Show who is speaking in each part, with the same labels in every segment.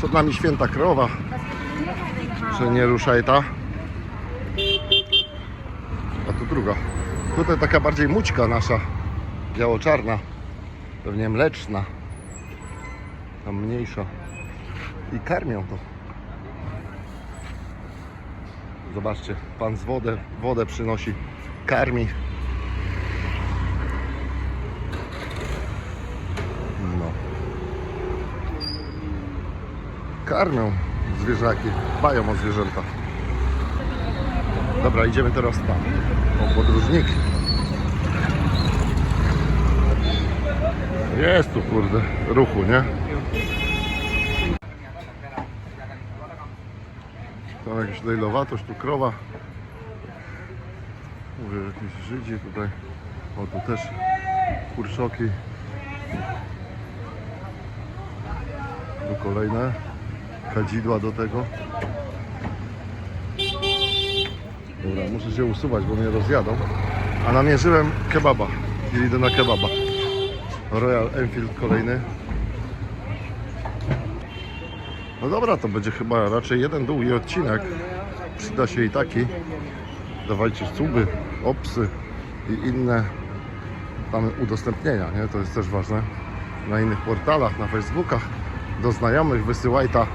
Speaker 1: Przed nami święta krowa. Że nie ruszaj ta. A tu druga. Tutaj taka bardziej mućka nasza. Biało-czarna. Pewnie mleczna. Tam mniejsza. I karmią to. Zobaczcie, pan z wodę, wodę przynosi, karmi. No. Karmią zwierzaki, dbają o zwierzęta. Dobra, idziemy teraz tam. O podróżnik. Jest tu kurde ruchu, nie? Tam jakaś tutaj lowatość, tu krowa. Mówię, jakieś Żydzi tutaj. O, tu też kurczoki. Tu kolejne kadzidła do tego. Dobra, muszę się usuwać, bo mnie rozjadą. A namierzyłem kebaba. I idę na kebaba. Royal Enfield kolejny. No dobra, to będzie chyba raczej jeden długi odcinek. Przyda się i taki. Dawajcie suby, opsy i inne tam udostępnienia, nie? To jest też ważne. Na innych portalach, na Facebookach. Do znajomych wysyłaj ta.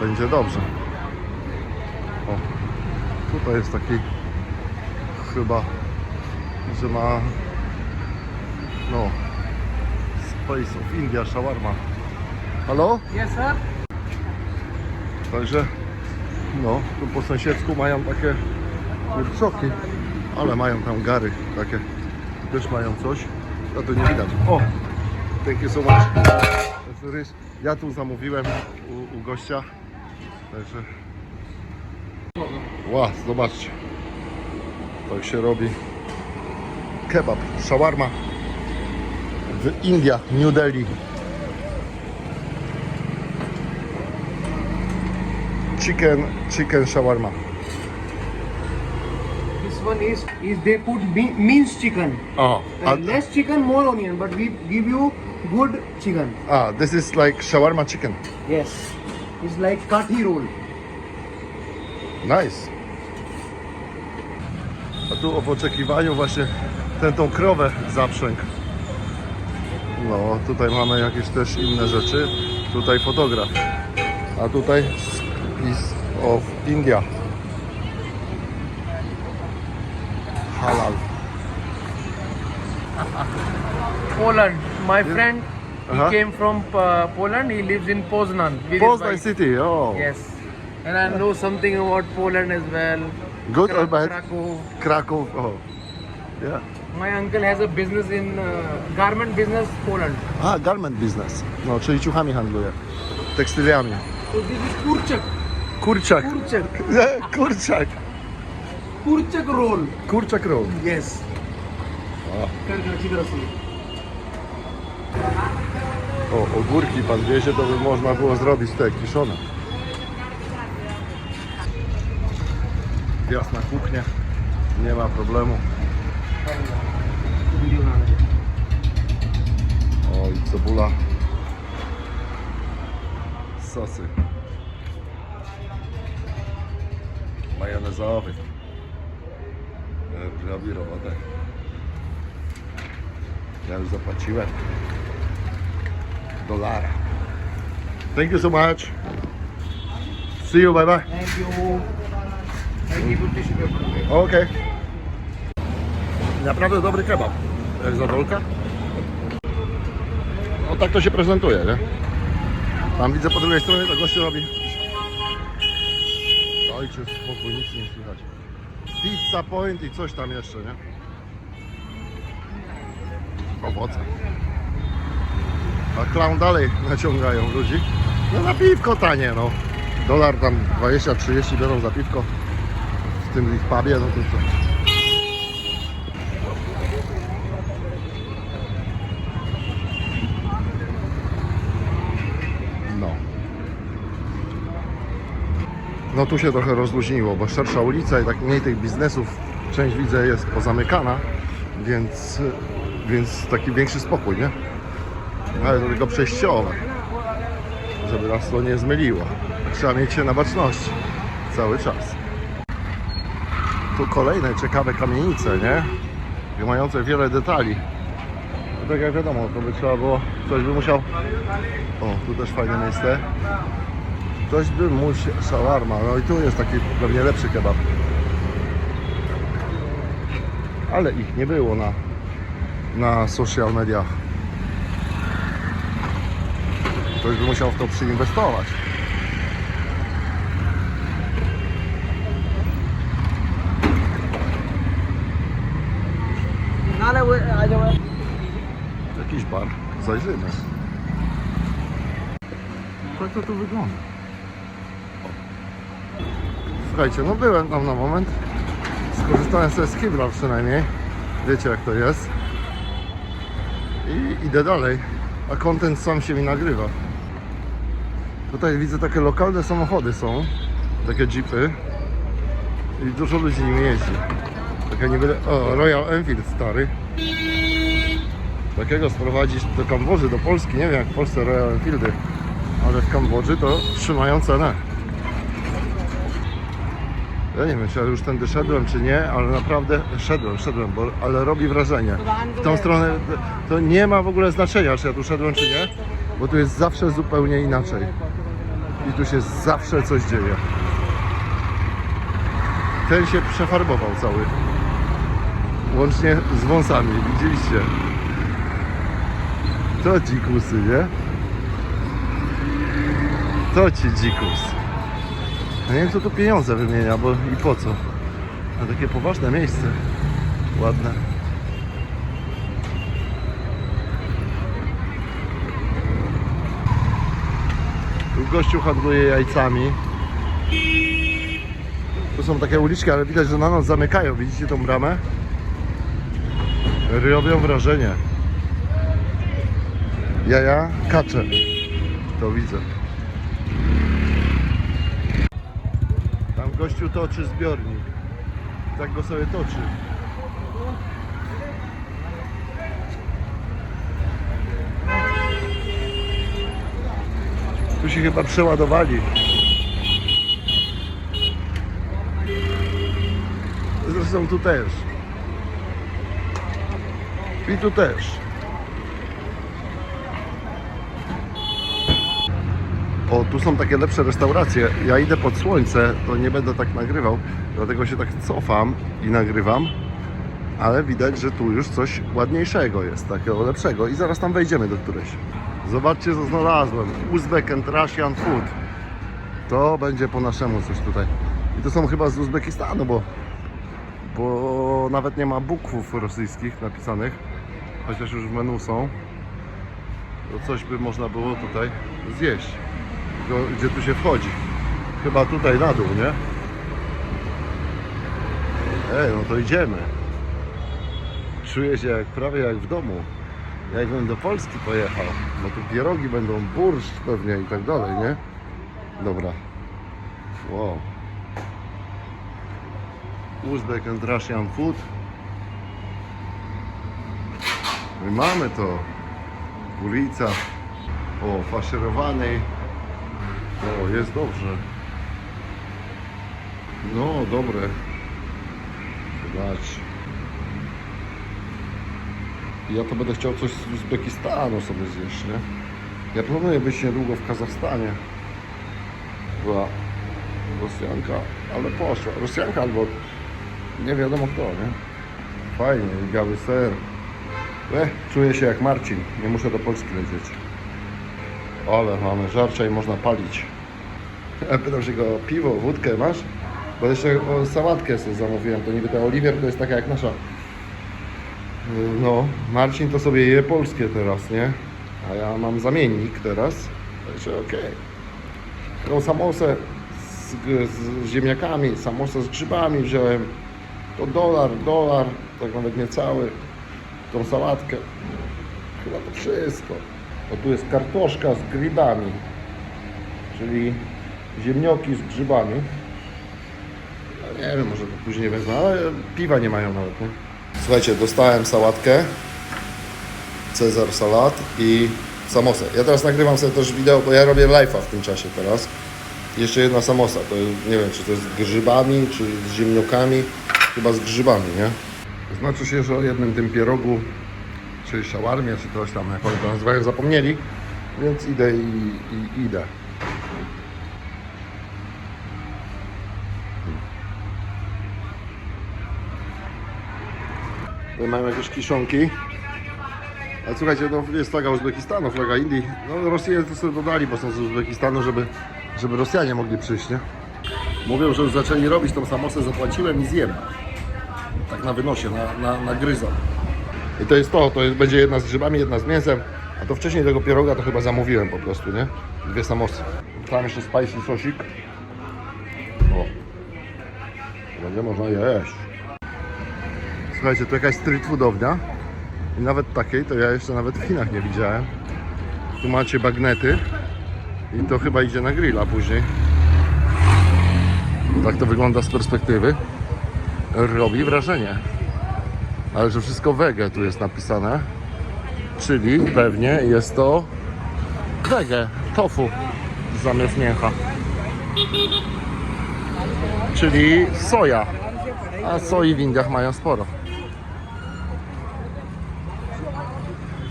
Speaker 1: Będzie dobrze. O, tutaj jest taki chyba, że ma no Space of India shawarma. Halo?
Speaker 2: Yes, sir.
Speaker 1: Także no, tu po sąsiedzku mają takie kurczoki, ale mają tam gary takie. Też mają coś. No to nie widać. O! Thank you so much. Ja tu zamówiłem u, u gościa. Także. Ła, zobaczcie. Tak się robi. Kebab, shawarma w Indiach, New Delhi. Chicken, chicken shawarma.
Speaker 2: This one is is they put minced chicken.
Speaker 1: Oh,
Speaker 2: Uh, less chicken, more onion, but we give you good chicken.
Speaker 1: ah, this is like shawarma chicken.
Speaker 2: Yes. It's like kathi roll.
Speaker 1: Nice. A tu w oczekiwaniu właśnie ten tą krowę zaprzęg. No, tutaj mamy jakieś też inne rzeczy. Tutaj fotograf. A tutaj is of India. Halal.
Speaker 2: Poland. My friend, he
Speaker 1: Uh-huh.
Speaker 2: came from uh, Poland. He lives in Poznan.
Speaker 1: Poznań. City, oh.
Speaker 2: Yes. And I know something about Poland as well.
Speaker 1: Good or bad?
Speaker 2: Krakow.
Speaker 1: Kraków, oh. Yeah.
Speaker 2: My uncle has a business in uh, garment business Poland.
Speaker 1: A, garment business. No, czyli ciuchami handluje. Tekstyliami.
Speaker 2: So this is kurczak.
Speaker 1: Kurczak.
Speaker 2: Kurczak.
Speaker 1: Kurczak.
Speaker 2: Kurczak roll.
Speaker 1: Kurczak roll.
Speaker 2: Yes.
Speaker 1: O. O, ogórki pan wiezie, to by można było zrobić te kiszone. Jasna kuchnia, nie ma problemu. O, i cebula. Sosy. Majonezowy. E, Robi robotę. Ja już zapłaciłem dolara. Thank you so much. See you, bye bye.
Speaker 2: Thank you.
Speaker 1: Okay. Naprawdę dobry kebab. Jak za rolka? No tak to się prezentuje, nie? Tam widzę po drugiej stronie, to gościu robi. Ojciec, spokój, nic nie słychać. Pizza Point i coś tam jeszcze, nie? Owoce. A clown dalej naciągają ludzi. No na piwko tanie, no. Dolar tam 20-30 biorą za piwko w tym ich pubie, no to co? No. No tu się trochę rozluźniło, bo szersza ulica i tak mniej tych biznesów, część widzę jest pozamykana, więc, więc taki większy spokój, nie? Ale to tylko przejściowe. żeby nas to nie zmyliło. Trzeba mieć się na baczności cały czas. Tu kolejne ciekawe kamienice, nie? I mające wiele detali. No tak jak wiadomo, to by trzeba było, ktoś by musiał... O, tu też fajne miejsce. Ktoś by musiał... Shawarma, no i tu jest taki pewnie lepszy kebab. Ale ich nie było na, na social mediach. Ktoś by musiał w to przyinwestować. Jakiś bar. Zajrzymy. Tak to tu wygląda. Słuchajcie, no byłem tam na moment. Skorzystałem sobie z kibla przynajmniej. Wiecie jak to jest. I idę dalej. A kontent sam się mi nagrywa. Tutaj widzę takie lokalne samochody są. Takie jeepy. I dużo ludzi nimi jeździ. Takie niby... O, Royal Enfield stary. Takiego sprowadzić do Kambodży, do Polski, nie wiem jak w Polsce Royal Enfieldy, ale w Kambodży to trzymają cenę. Ja nie wiem, czy ja już tędy szedłem, czy nie, ale naprawdę szedłem, szedłem, bo, ale robi wrażenie. W tą stronę to nie ma w ogóle znaczenia, czy ja tu szedłem, czy nie, bo tu jest zawsze zupełnie inaczej. I tu się zawsze coś dzieje. Ten się przefarbował cały. Łącznie z wąsami, widzieliście? To dzikusy, nie? To ci dzikus. No nie wiem kto tu pieniądze wymienia, bo i po co? Na takie poważne miejsce. Ładne. Tu gościu handluje jajcami. Tu są takie uliczki, ale widać, że na noc zamykają. Widzicie tą bramę? Robią wrażenie. Jaja kacze. To widzę. Gościu toczy zbiornik. Tak go sobie toczy. Tu się chyba przeładowali. Zresztą tu też. I tu też. O, tu są takie lepsze restauracje. Ja idę pod słońce, to nie będę tak nagrywał, dlatego się tak cofam i nagrywam. Ale widać, że tu już coś ładniejszego jest, takiego lepszego i zaraz tam wejdziemy do którejś. Zobaczcie co znalazłem. Uzbek and Russian Food. To będzie po naszemu coś tutaj. I to są chyba z Uzbekistanu, bo, bo nawet nie ma bukwów rosyjskich napisanych, chociaż już w menu są. To coś by można było tutaj zjeść. Tylko gdzie tu się wchodzi? Chyba tutaj na dół, nie? Ej, no to idziemy. Czuję się jak, prawie jak w domu. Jakbym do Polski pojechał. No tu pierogi będą, burszcz pewnie i tak dalej, nie? Dobra. Wow. Uzbek and Russian food. I mamy to. Ulica. O, faszerowanej. O, jest dobrze. No, dobre. Zobacz. Ja to będę chciał coś z Uzbekistanu sobie zjeść, nie? Ja planuję być niedługo w Kazachstanie. Była Rosjanka, ale poszła. Rosjanka albo nie wiadomo kto, nie? Fajnie, biały ser. E, czuję się jak Marcin, nie muszę do Polski lecieć. Ale mamy żarcia i można palić. Ja pytam się go, piwo, wódkę masz? Bo jeszcze sałatkę sobie zamówiłem, to niby ta Oliwier to jest taka jak nasza. No, Marcin to sobie je polskie teraz, nie? A ja mam zamiennik teraz, także okej. Tą samosę z, z ziemniakami, samosę z grzybami wziąłem. To dolar, dolar, tak nawet niecały. Tą sałatkę. Chyba to wszystko. O tu jest kartoszka z grybami, czyli ziemnioki z grzybami. Nie wiem, może to później wezmę, ale piwa nie mają nawet, nie? Słuchajcie, dostałem sałatkę, Cezar salat i samosę. Ja teraz nagrywam sobie też wideo, bo ja robię live'a w tym czasie teraz. Jeszcze jedna samosa, to nie wiem, czy to jest z grzybami, czy z ziemniokami. Chyba z grzybami, nie? Znaczy się, że o jednym tym pierogu, czy szałarmie, czy coś tam, jak oni to nazywają, zapomnieli. Więc idę i, i idę. Tutaj mają jakieś kiszonki. Ale słuchajcie, no jest flaga Uzbekistanu, flaga Indii. No Rosjanie to sobie dodali, bo są z Uzbekistanu, żeby, żeby Rosjanie mogli przyjść, nie? Mówią, że już zaczęli robić tą samosę, zapłaciłem i zjem. Tak na wynosie, na, na, na gryza. I to jest to, to jest, będzie jedna z grzybami, jedna z mięsem. A to wcześniej tego pieroga to chyba zamówiłem po prostu, nie? Dwie samosy. Tam jeszcze spicy sosik. O. Będzie można jeść. Słuchajcie, to jakaś street foodownia. I nawet takiej to ja jeszcze nawet w Chinach nie widziałem. Tu macie bagnety. I to chyba idzie na grilla później. Tak to wygląda z perspektywy. Robi wrażenie. Ale że wszystko wege tu jest napisane. Czyli pewnie jest to wege, tofu zamiast mięcha. Czyli soja. A soi w Indiach mają sporo.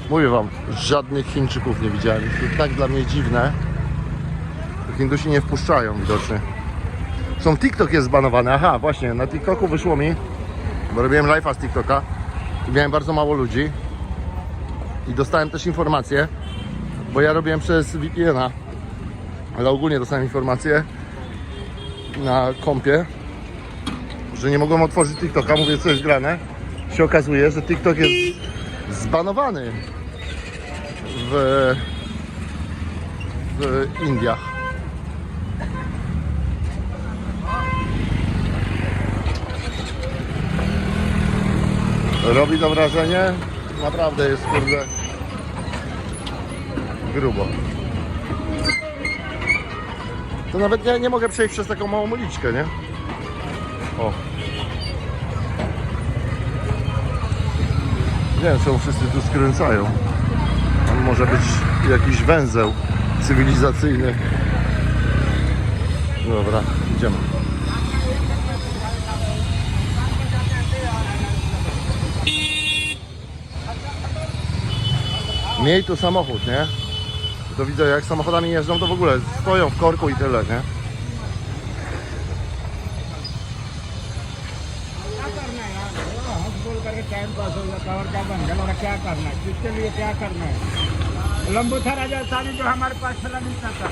Speaker 1: Mówię wam, żadnych Chińczyków nie widziałem. To tak dla mnie dziwne. Hindusi nie wpuszczają widocznie. Są TikTok jest zbanowany. Aha, właśnie, na TikToku wyszło mi, bo robiłem live'a z TikToka i miałem bardzo mało ludzi. I dostałem też informację, bo ja robiłem przez VPN-a, ale ogólnie dostałem informację na kompie, że nie mogłem otworzyć TikToka. Mówię, co jest grane. Się okazuje, że TikTok jest zbanowany w, w Indiach. Robi to wrażenie? Naprawdę jest kurde grubo. To nawet ja nie mogę przejść przez taką małą uliczkę, nie? O. Nie wiem, czemu wszyscy tu skręcają. Tam może być jakiś węzeł cywilizacyjny. Dobra, idziemy. Miej tu samochód, nie? To widzę, jak samochodami jeżdżą, to w ogóle stoją w korku i tyle, nie?
Speaker 3: क्या करना है यार हंस बोल करके time pass हो जाता है और क्या बन गया और क्या करना है किसके लिए क्या करना है लंबूथा राजा सारी जो हमारे पास चला नहीं चाहता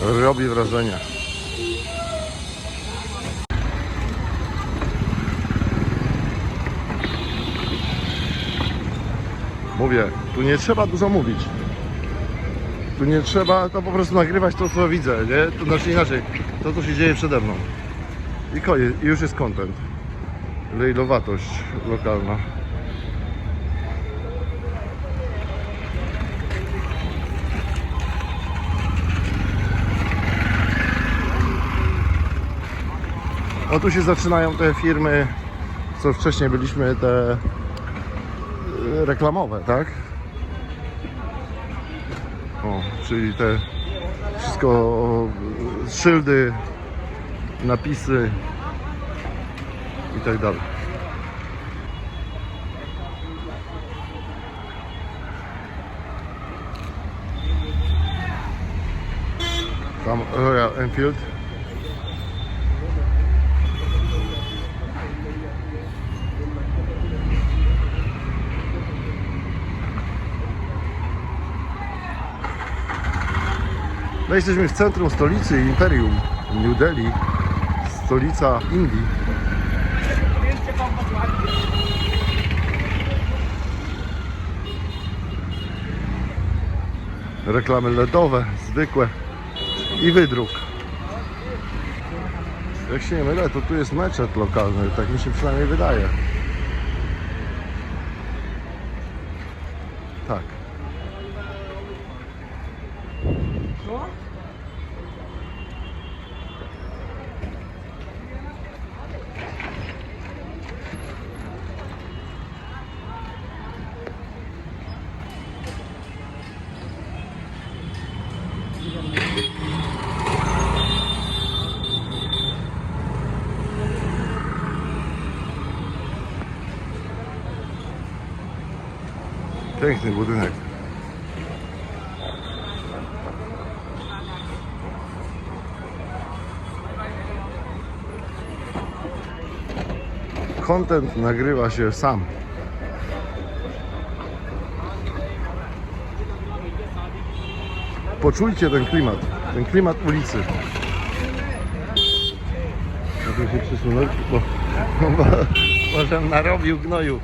Speaker 1: Robi wrażenie. Mówię, tu nie trzeba dużo mówić. Tu nie trzeba, to po prostu nagrywać to, co widzę, nie? To znaczy inaczej, to, co się dzieje przede mną. I koniec, i już jest content. Lejlowatość lokalna. O tu się zaczynają te firmy, co wcześniej byliśmy, te reklamowe, tak? O, czyli te wszystko szyldy, napisy i tak dalej. Tam Royal Enfield. Jesteśmy w centrum stolicy Imperium New Delhi, stolica Indii. Reklamy LEDowe, zwykłe i wydruk. Jak się nie mylę, to tu jest meczet lokalny, tak mi się przynajmniej wydaje. Tak. Piękny budynek. Content nagrywa się sam. Poczujcie ten klimat, ten klimat ulicy. Muszę się przesunąć, bo, bo może narobił gnoju.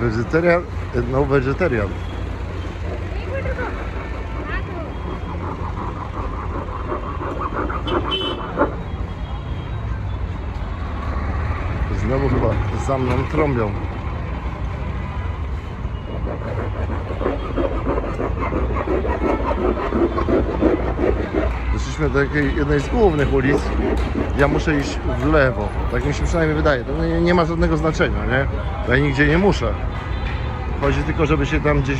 Speaker 1: Vegetarian, no vegetarian. Znowu chyba za mną trąbią. Do takiej jednej z głównych ulic. Ja muszę iść w lewo. Tak mi się przynajmniej wydaje. To nie, nie ma żadnego znaczenia, nie? Ja nigdzie nie muszę. Chodzi tylko, żeby się tam gdzieś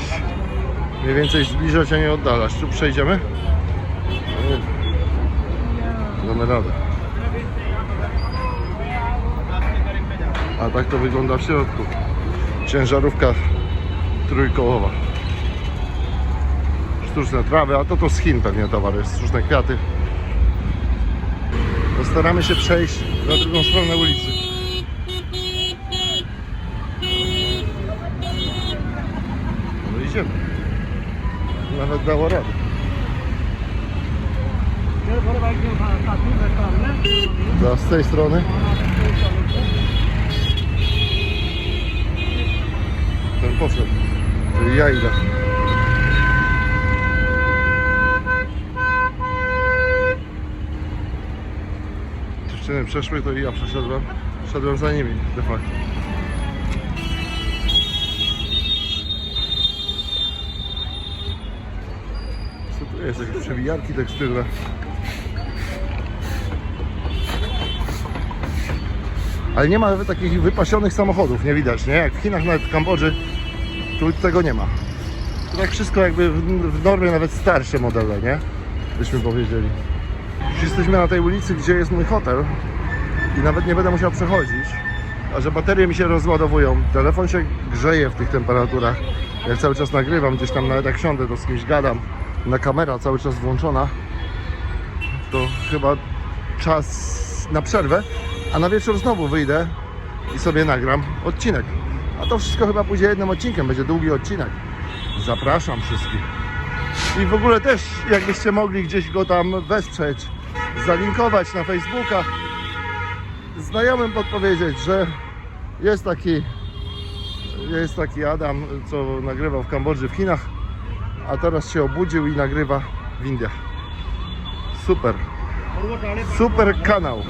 Speaker 1: mniej więcej zbliżać, a nie oddalać. Tu przejdziemy? No nie. Damy radę. A tak to wygląda w środku. Ciężarówka trójkołowa. Sztuczne trawy, a to to z Chin pewnie towar jest. Sztuczne kwiaty. Postaramy się przejść na drugą stronę ulicy. No idziemy. Nawet dało radę. To z tej strony. Ten poszedł. Czyli ja idę. Dziewczyny przeszły, to i ja przeszedłem. Szedłem za nimi, de facto. Co tu jest? Jakieś przewijarki tekstylne. Ale nie ma nawet takich wypasionych samochodów, nie widać, nie? Jak w Chinach, nawet w Kambodży, tu tego nie ma. Tu tak wszystko jakby w normie nawet starsze modele, nie? Byśmy powiedzieli. Już jesteśmy na tej ulicy, gdzie jest mój hotel i nawet nie będę musiał przechodzić. A że baterie mi się rozładowują, telefon się grzeje w tych temperaturach. Jak cały czas nagrywam, gdzieś tam nawet jak siądę, to z kimś gadam, na kamera cały czas włączona, to chyba czas na przerwę, a na wieczór znowu wyjdę i sobie nagram odcinek. A to wszystko chyba pójdzie jednym odcinkiem, będzie długi odcinek. Zapraszam wszystkich. I w ogóle też, jakbyście mogli gdzieś go tam wesprzeć, zalinkować na Facebookach, znajomym podpowiedzieć, że jest taki jest taki Adam, co nagrywał w Kambodży, w Chinach, a teraz się obudził i nagrywa w Indiach. Super. Super kanał.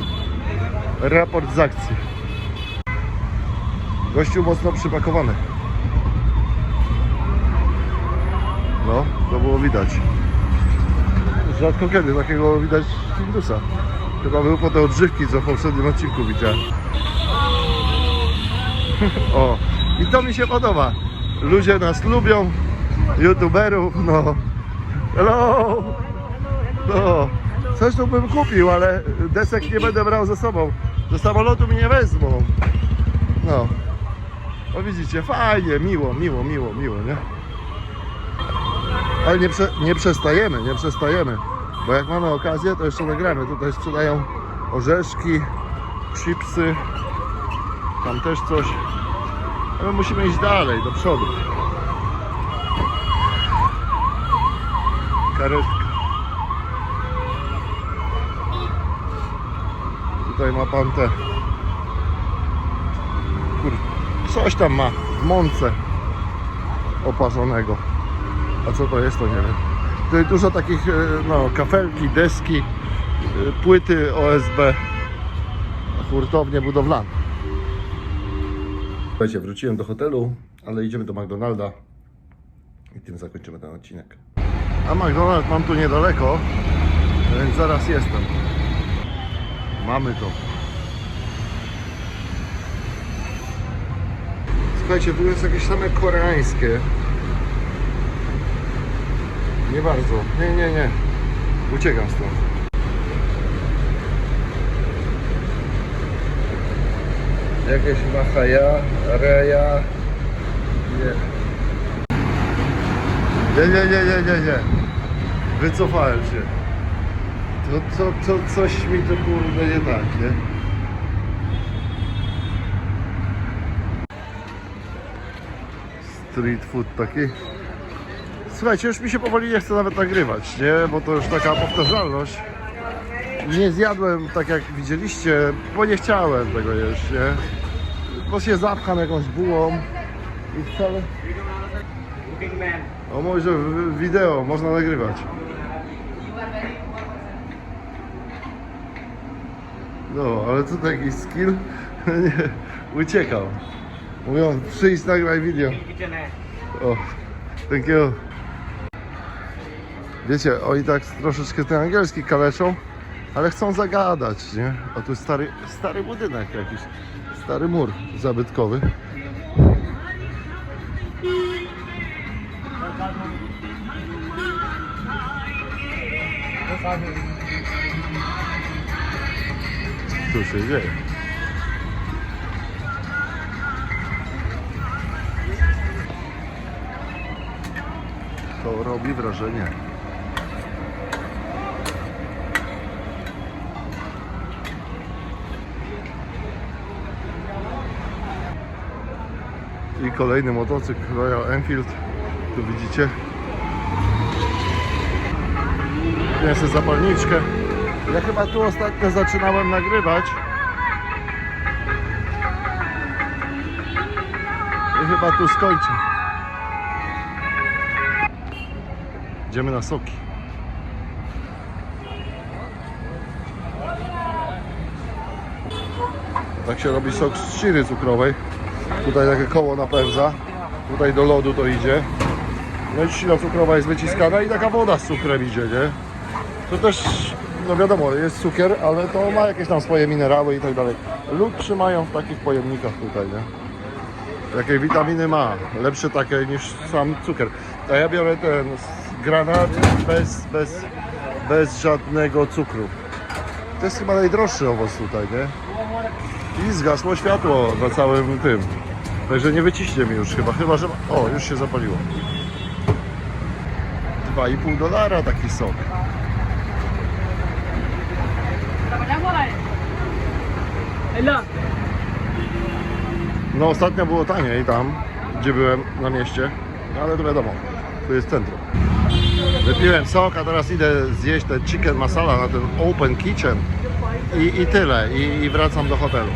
Speaker 1: Raport z akcji. Gościu mocno przypakowany. No, to było widać. Rzadko kiedy takiego widać Hindusa. Chyba był po te odżywki, co w poprzednim odcinku widziałem. o, i to mi się podoba. Ludzie nas lubią, youtuberów, no. Hello! No, coś tu bym kupił, ale desek nie będę brał ze sobą. Do samolotu mi nie wezmą. No. No widzicie, fajnie, miło, miło, miło, miło, nie? Ale nie, prze, nie przestajemy, nie przestajemy. Bo jak mamy okazję, to jeszcze nagramy. Tutaj sprzedają orzeszki, chipsy, tam też coś. A my musimy iść dalej, do przodu. Karetka. Tutaj ma pan te. Kur... Coś tam ma w mące oparzonego. A co to jest, to nie wiem. Tutaj dużo takich, e, no, kafelki, deski, e, płyty OSB, hurtownie budowlane. Słuchajcie, wróciłem do hotelu, ale idziemy do McDonalda i tym zakończymy ten odcinek. A McDonald mam tu niedaleko, więc zaraz jestem. Mamy to. Słuchajcie, tu jest jakieś same koreańskie. Nie bardzo. Nie, nie, nie. Uciekam stąd. Jakieś Mahaja, Reja. Nie. Nie, nie, nie, nie, nie, nie. Wycofałem się. To, to, to coś mi to kurde nie tak, nie? Street food taki. Słuchajcie, już mi się powoli nie chce nawet nagrywać, nie? Bo to już taka powtarzalność. Nie zjadłem tak jak widzieliście, bo nie chciałem tego jeść, nie? Bo się zapcham jakąś bułą i wcale... O może w- wideo można nagrywać. No, ale co taki skill? nie, uciekał. Mówią, przyjdź, nagraj video. O, thank you. Wiecie, oni tak troszeczkę ten angielski kaleczą, ale chcą zagadać, nie? A tu stary, stary budynek jakiś, stary mur zabytkowy. Tu się dzieje. To robi wrażenie. I kolejny motocykl Royal Enfield. Tu widzicie. Sobie zapalniczkę. Ja chyba tu ostatnio zaczynałem nagrywać. I chyba tu skończę. Idziemy na soki. Tak się robi sok z siry cukrowej. Tutaj takie koło napędza. Tutaj do lodu to idzie. No i trzcina cukrowa jest wyciskana i taka woda z cukrem idzie, nie? To też, no wiadomo, jest cukier, ale to ma jakieś tam swoje minerały i tak dalej. Lód trzymają w takich pojemnikach tutaj, nie? Jakie witaminy ma, lepsze takie niż sam cukier. A ja biorę ten granat bez, bez, bez żadnego cukru. To jest chyba najdroższy owoc tutaj, nie? I zgasło światło na całym tym. Także nie wyciśnie mi już chyba, chyba że... O, już się zapaliło. 2,5 dolara taki sok. No ostatnio było taniej tam, gdzie byłem na mieście, no ale to wiadomo, tu jest centrum. Wypiłem sok, a teraz idę zjeść ten chicken masala na ten open kitchen i, i tyle, I, i wracam do hotelu.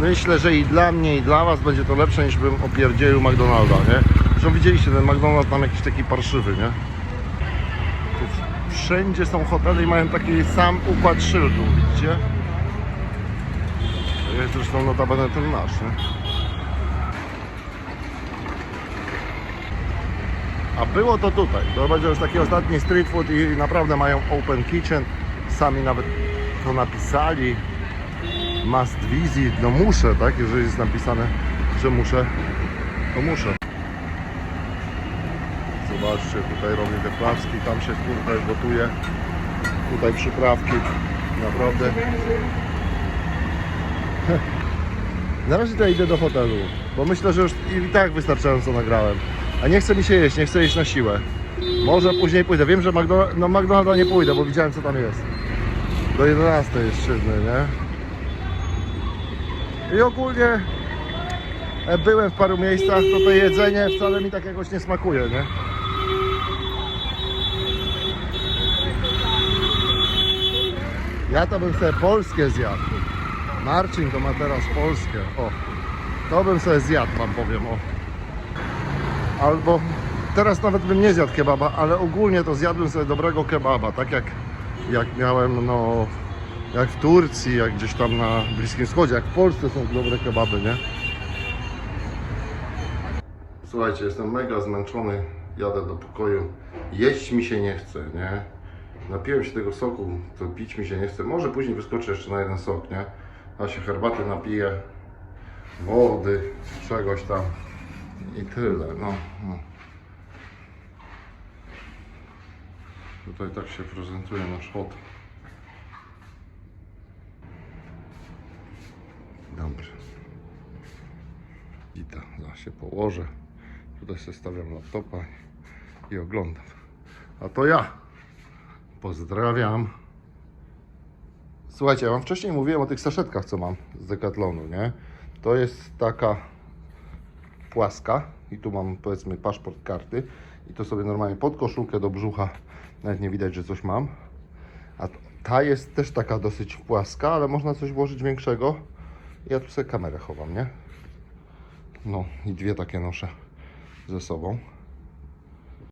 Speaker 1: Myślę, że i dla mnie, i dla Was będzie to lepsze niż bym opierdzielił McDonalda, nie? Zresztą widzieliście, ten McDonald's tam jakiś taki parszywy, nie? Wszędzie są hotele i mają taki sam układ szyldów, widzicie? To jest zresztą notabene ten nasz, nie? A było to tutaj. To będzie już taki ostatni street food i naprawdę mają open kitchen. Sami nawet to napisali. Must visit. No muszę, tak? Jeżeli jest napisane, że muszę, to muszę. Zobaczcie, tutaj robię te placki, tam się kurde gotuje. Tutaj przyprawki. Naprawdę. Na razie to idę do hotelu, bo myślę, że już i tak wystarczająco nagrałem. A nie chce mi się jeść, nie chcę jeść na siłę. Może później pójdę. Wiem, że McDonald's, no McDonalda nie pójdę, bo widziałem co tam jest. Do 11 jest szydny, nie? I ogólnie e, byłem w paru miejscach, to to jedzenie wcale mi tak jakoś nie smakuje, nie? Ja to bym sobie polskie zjadł. Marcin to ma teraz polskie. O, to bym sobie zjadł, wam powiem. O. Albo teraz nawet bym nie zjadł kebaba, ale ogólnie to zjadłem sobie dobrego kebaba, tak jak, jak miałem, no, jak w Turcji, jak gdzieś tam na Bliskim Wschodzie, jak w Polsce są dobre kebaby, nie? Słuchajcie, jestem mega zmęczony, jadę do pokoju. Jeść mi się nie chce, nie? Napiłem się tego soku, to pić mi się nie chce. Może później wyskoczę jeszcze na jeden sok, nie? A się herbaty napiję, wody, czegoś tam i tyle, no. no. Tutaj tak się prezentuje nasz hotel. Gita. Zaraz się położę. Tutaj sobie stawiam laptopa i oglądam. A to ja. Pozdrawiam. Słuchajcie, ja wam wcześniej mówiłem o tych saszetkach, co mam z Decathlonu, nie? To jest taka płaska i tu mam powiedzmy paszport karty i to sobie normalnie pod koszulkę do brzucha nawet nie widać, że coś mam. A ta jest też taka dosyć płaska, ale można coś włożyć większego. Ja tu sobie kamerę chowam, nie? No i dwie takie noszę ze sobą.